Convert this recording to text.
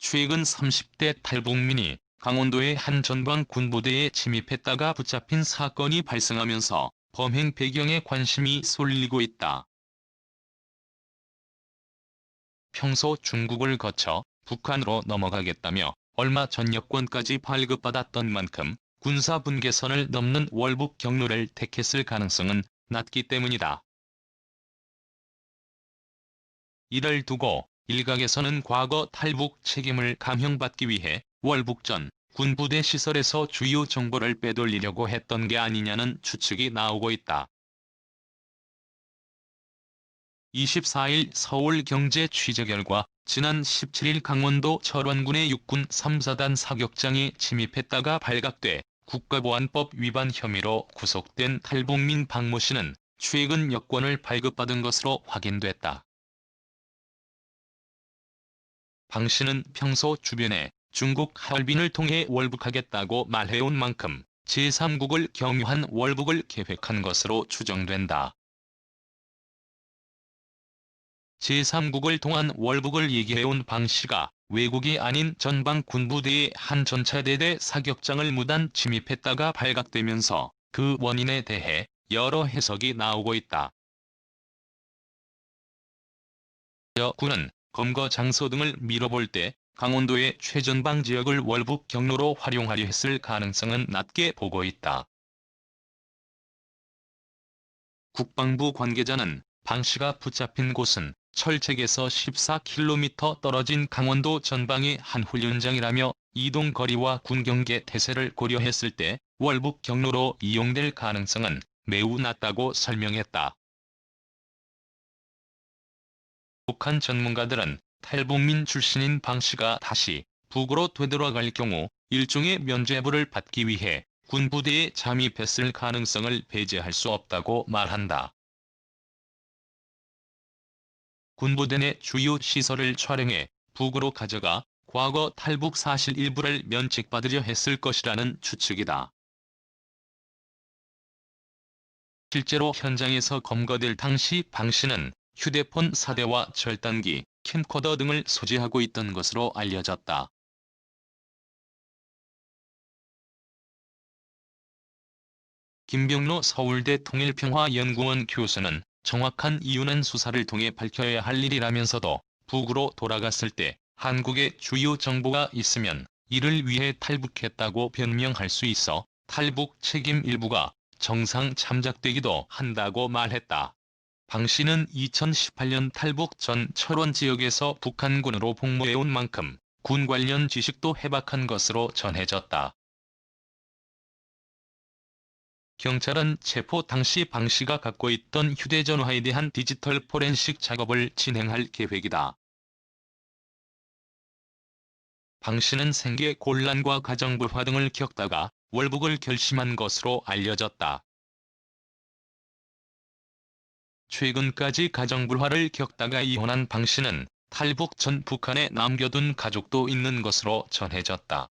최근 30대 탈북민이 강원도의 한 전방 군부대에 침입했다가 붙잡힌 사건이 발생하면서 범행 배경에 관심이 쏠리고 있다. 평소 중국을 거쳐 북한으로 넘어가겠다며 얼마 전 여권까지 발급받았던 만큼 군사 분계선을 넘는 월북 경로를 택했을 가능성은 낮기 때문이다. 이를 두고 일각에서는 과거 탈북 책임을 감형받기 위해 월북 전 군부대 시설에서 주요 정보를 빼돌리려고 했던 게 아니냐는 추측이 나오고 있다. 24일 서울경제 취재 결과 지난 17일 강원도 철원군의 육군 3사단 사격장에 침입했다가 발각돼 국가보안법 위반 혐의로 구속된 탈북민 박모 씨는 최근 여권을 발급받은 것으로 확인됐다. 방 씨는 평소 주변에 중국 하얼빈을 통해 월북하겠다고 말해온 만큼 제3국을 경유한 월북을 계획한 것으로 추정된다. 제3국을 통한 월북을 얘기해온 방 씨가 외국이 아닌 전방 군부대의 한 전차대대 사격장을 무단 침입했다가 발각되면서 그 원인에 대해 여러 해석이 나오고 있다. 군은 검거 장소 등을 밀어볼 때 강원도의 최전방 지역을 월북 경로로 활용하려 했을 가능성은 낮게 보고 있다. 국방부 관계자는 방 씨가 붙잡힌 곳은 철책에서 14km 떨어진 강원도 전방의 한 훈련장이라며 이동 거리와 군경계 태세를 고려했을 때 월북 경로로 이용될 가능성은 매우 낮다고 설명했다. 북한 전문가들은 탈북민 출신인 방 씨가 다시 북으로 되돌아갈 경우 일종의 면죄부를 받기 위해 군부대에 잠입했을 가능성을 배제할 수 없다고 말한다. 군부대 내 주요 시설을 촬영해 북으로 가져가 과거 탈북 사실 일부를 면책받으려 했을 것이라는 추측이다. 실제로 현장에서 검거될 당시 방 씨는 휴대폰 4대와 절단기, 캠코더 등을 소지하고 있던 것으로 알려졌다. 김병로 서울대 통일평화연구원 교수는 정확한 이유는 수사를 통해 밝혀야 할 일이라면서도 북으로 돌아갔을 때 한국의 주요 정보가 있으면 이를 위해 탈북했다고 변명할 수 있어 탈북 책임 일부가 정상 참작되기도 한다고 말했다. 방 씨는 2018년 탈북 전 철원 지역에서 북한군으로 복무해온 만큼 군 관련 지식도 해박한 것으로 전해졌다. 경찰은 체포 당시 방 씨가 갖고 있던 휴대전화에 대한 디지털 포렌식 작업을 진행할 계획이다. 방 씨는 생계 곤란과 가정불화 등을 겪다가 월북을 결심한 것으로 알려졌다. 최근까지 가정불화를 겪다가 이혼한 방 씨는 탈북 전 북한에 남겨둔 가족도 있는 것으로 전해졌다.